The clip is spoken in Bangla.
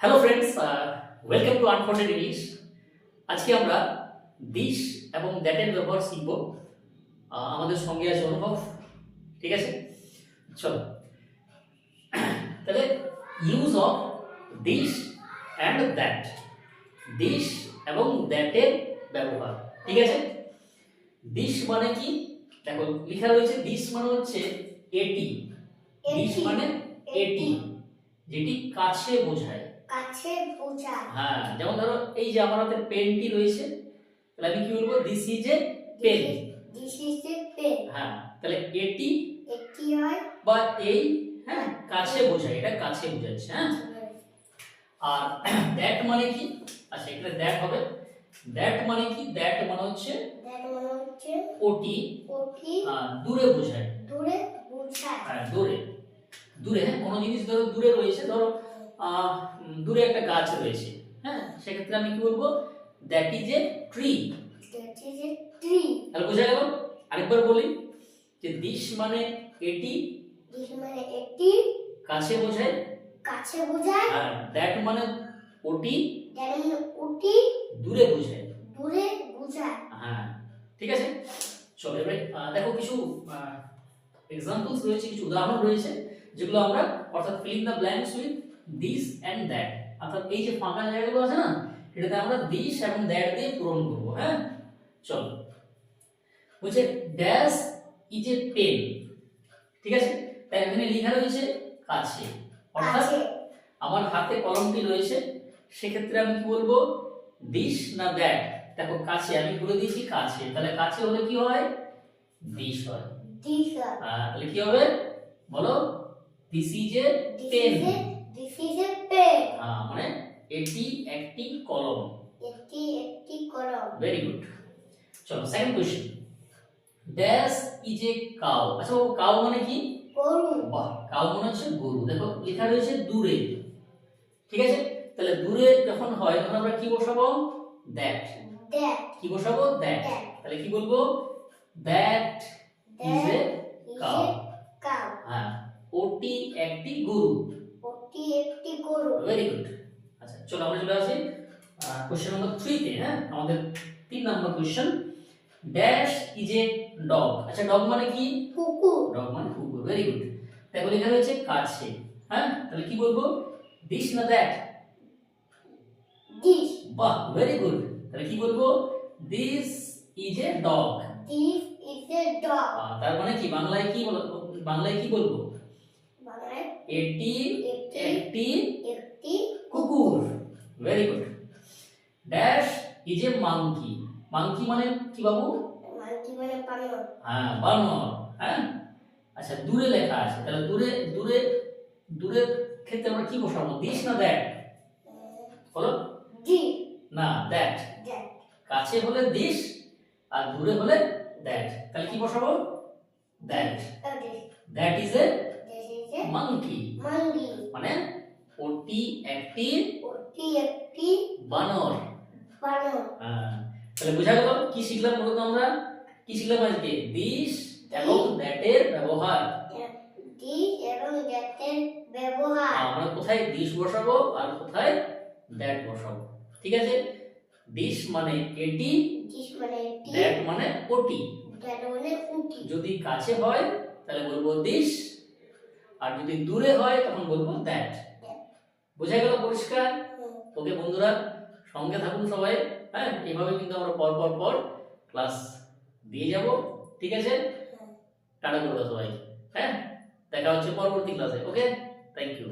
Hello friends welcome to unforted English আজকে আমরা দিস এবং দ্যাটের ব্যবহার শিখব। আমাদের সঙ্গে আছে অনুভব ঠিক আছে? চলো। তাহলে use of this and that this এবং দ্যাটের ব্যবহার ঠিক আছে? দিস মানে কি? দেখো লেখা রয়েছে দিস মানে হচ্ছে এটি। দিস মানে এটি। যেটি কাছে বোঝায়। কাছে বোঝায়। হ্যাঁ যেমন ধরো এই যে আমার হাতে পেনটি রয়েছে তাহলে আমি কি বলব? This is a pen this is a pen হ্যাঁ তাহলে এটি এটি হয় বা এই হ্যাঁ কাছে বোঝায় এটা কাছে বোঝাচ্ছে হ্যাঁ। আর দ্যাট মানে কি? আচ্ছা এখানে দ্যাট হবে। দ্যাট মানে কি? দ্যাট মানে হচ্ছে দ্যাট মানে হচ্ছে ওটি ওটি দূরে বোঝায়। দূরে বোঝায়। হ্যাঁ দূরে। দূরে হ্যাঁ কোনো জিনিস ধরো দূরে রয়েছে ধরো দূরে একটা গাছ রয়েছে। হ্যাঁ সেক্ষেত্রে আমি কি বলব? That is a tree that is a tree তাহলে বোঝা গেল? আরেকবার বলি যে দিস মানে এটি দিস মানে এটি কাছে বোঝায়। কাছে বোঝায়। আর দ্যাট মানে ওটি দ্যাট মানে ওটি দূরে বোঝায়। দূরে বোঝায়। হ্যাঁ ঠিক আছে? চলো এবারে দেখো কিছু এক্সাম্পলস রয়েছে কিছু উদাহরণ রয়েছে যেগুলো আমরা অর্থাৎ filling the blanks with this and that অর্থাৎ এই যে ফাঁকা জায়গাগুলো আছে না এটাতে আমরা দিস এবং দ্যাট দিয়ে পূরণ করব হ্যাঁ? চলো। বলছে ড্যাশ ইজ এ পেন ঠিক আছে? তাই এখানে লেখা রয়েছে কাছে। অর্থাৎ আমার হাতে কলমটি রয়েছে সেক্ষেত্রে আমি কি বলব? দিস না দ্যাট দেখো কাছে। আমি বলে দিয়েছি কাছে। তাহলে কাছে হলে কি হয়? দিস হয়। দিস তাহলে কি হবে? বলো this is a pen this is a pen মানে এটি একটি কলম। এটি একটি কলম। ভেরি গুড চলো second question dash is a cow আচ্ছা ও কাউ মানে কি? গরু। বাহ কাউ মনে হচ্ছে গরু। দেখো লেখা রয়েছে দূরে। ঠিক আছে? তাহলে দূরে যখন হয় তখন আমরা কি বসাবো? দ্যাট কি বসাবো? দ্যাট তাহলে কি বলব? দ্যাট ইজ এ কাউ হ্যাঁ ওটি একটি গরু। ওটি একটি গরু। ভেরি গুড আচ্ছা চলো আমরা চলে আসি কোশ্চেন নম্বর থ্রিতে হ্যাঁ? আমাদের তিন নম্বর question dash is a dog আচ্ছা ডগ মানে কি? কুকুর। ডগ মানে কুকুর ভেরি গুড দেখো লেখা রয়েছে কাছে হ্যাঁ? তাহলে কি বলব? দিস না দ্যাট দিস বাহ ভেরি গুড তাহলে কি বলব? This is a dog this is a dog তার মানে কি? বাংলায় কি বল বাংলায় কি বলব? বাংলায় এটি একটি একটি কুকুর। Very good dash is a monkey monkey মানে কি বাবু? মানকি মানে বানর। হ্যাঁ বানর হ্যাঁ? আচ্ছা দূরে লেখা আছে। তাহলে দূরে দূরে দূরের ক্ষেত্রে আমরা কি বসাবো? দিস না দ্যাট বলো। দি। না দ্যাট কাছে হলে দিস আর দূরে হলে দ্যাট তাহলে কি বসাবো? That that is a this is a monkey monkey মানে ওটি একটি ওটি একটি বানর বানর হ্যাঁ, তাহলে বোঝা গেল কি শিখলাম মূলত আমরা? কি শিখলাম আজকে? দিস এবং দ্যাটের ব্যবহার। দিস এবং দ্যাটের ব্যবহার। আমরা কোথায় দিস বসাবো আর কোথায় দ্যাট বসাবো? ঠিক আছে? দিস মানে এটি দিস মানে দ্যাট মানে ওটি। দ্যাট মানে উটি যদি কাছে হয় তাহলে বলব দিস। আর যদি দূরে হয় তখন বলব দ্যাট। বোঝা গেল পরিষ্কার? ওকে বন্ধুরা সঙ্গে থাকুন সবাই। হ্যাঁ এইভাবে কিন্তু আমরা পর পর পর ক্লাস দিয়ে যাব ঠিক আছে? টাটা করে সবাই। হ্যাঁ দেখা হচ্ছে পরবর্তী ক্লাসে ওকে থ্যাংক ইউ